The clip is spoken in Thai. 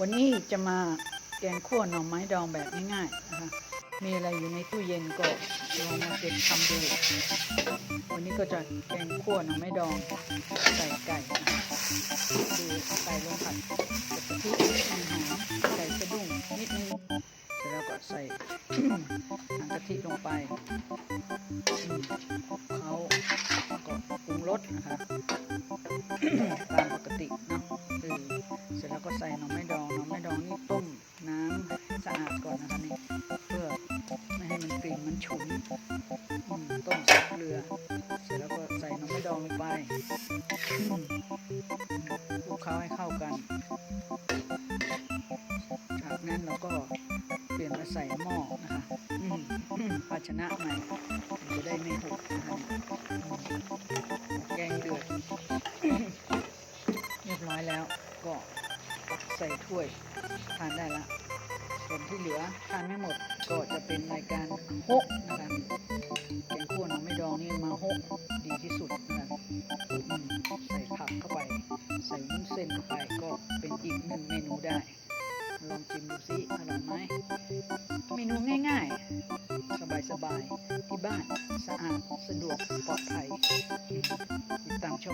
วันนี้จะมาแกงขั่วหน่อไม้ดองแบบง่ายๆนะคะมีอะไรอยู่ในตู้เย็นก็ลองมาเก็บทำดู วันนี้ก็จะแกงขั่วหน่อไม้ดองใส่ไก่ดูเอาไก่ลงผัดกับกะทิมีหอมไก่สะดุ้งนิดนึงเสร็จแล้วก็ใส่หางกะทิลงไปเขาก็ปรุงรสนะคะตามปกติเนาะ เออเสร็จแล้วก็ใส่หน่อไม้ดองหน่อไม้ดองนี่ต้มน้ำสะอาดก่อนนะคะนี่เพื่อไม่ให้มันกลิ่นมันฉุนอืมต้มใส่เกลือ เสร็จแล้วก็ใส่หน่อไม้ดองลงไปคลุกเคล้าให้เข้ากันจากนั้นเราก็เปลี่ยนมาใส่หม้อนะคะภาชนะใหม่จะได้ไม่หกนะคะ แล้วก็ใส่ถ้วยทานได้ละส่วนที่เหลือทานไม่หมดก็จะเป็นรายการโฮะนะคะแกงขั่วหน่อไม่ดองนี่มาโฮะดีที่สุดนะคะอืมใส่ผักเข้าไป ใส่วุ้นเส้นเข้าไปก็เป็นอีกหนึ่งเมนูได้ ลองชิมดูสิอร่อยไหมเมนูง่ายๆ สบายๆที่บ้านสะอาดสะดวกปลอดภัยติดตามชม